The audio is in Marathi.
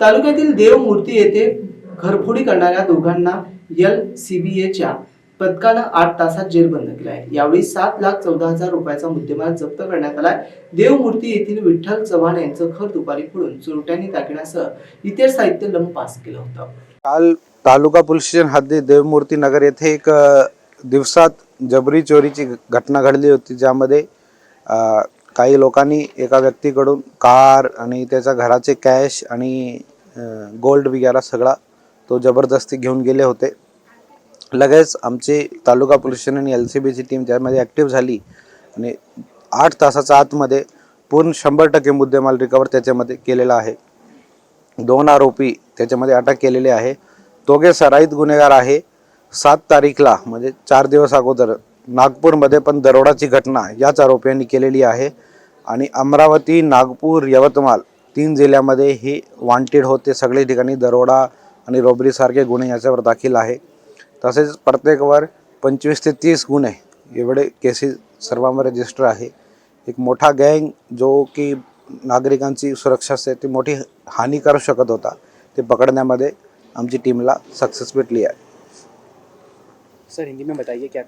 तालुक्यातील देवमूर्ती येथे घरफोडी करणाऱ्या दोघांना एल सी बी एच्या पथकानं आठ तासात जेरबंद केलं आहे. यावेळी सात लाख चौदा हजार रुपयाचा मुद्देमाल जप्त करण्यात आलाय. देवमूर्ती येथील विठ्ठल चव्हाण यांचं घर दुपारी फोडून चोरट्यांनी दागिन्यासह इतर साहित्य लंपास केलं होतं. काल तालुका पोलीस स्टेशन हद्दीत देवमूर्ती नगर येथे एक दिवसात जबरी चोरीची घटना घडली होती ज्यामध्ये काही लोकांनी एका व्यक्तीकडून कार आणि त्याच्या घराचे कॅश आणि गोल्ड वगैरे सगळा तो जबरदस्ती घेऊन गेले होते. लगेच आमची तालुका पोलीस स्टेशन आणि एल सी बीची टीम त्यामध्ये ॲक्टिव्ह झाली आणि आठ तासाच्या आतमध्ये पूर्ण शंभर टक्के मुद्देमाल रिकवर त्याच्यामध्ये केलेला आहे. दोन आरोपी त्याच्यामध्ये अटक केलेले आहे. दोघे सराईत गुन्हेगार आहे. सात तारीखला म्हणजे चार दिवस अगोदर नागपूरमध्ये पण दरोडाची घटना याच आरोपींनी केलेली आहे. आणि अमरावती नागपूर यवतमाळ तीन जिल्ह्यामध्ये हे वॉन्टेड होते. सगळे ठिकाणी दरोडा आणि रोबरीसारखे गुन्हे याच्यावर दाखल आहे. तसेच प्रत्येकवर पंचवीस ते तीस गुन्हे एवढे केसेस सर्वांवर रजिस्टर आहे. एक मोठा गँग जो की नागरिकांची सुरक्षा असते ती मोठी हानी करू शकत होता. ते पकडण्यामध्ये आमची टीमला सक्सेस भेटली आहे. सर हिंदी में बताइए क्या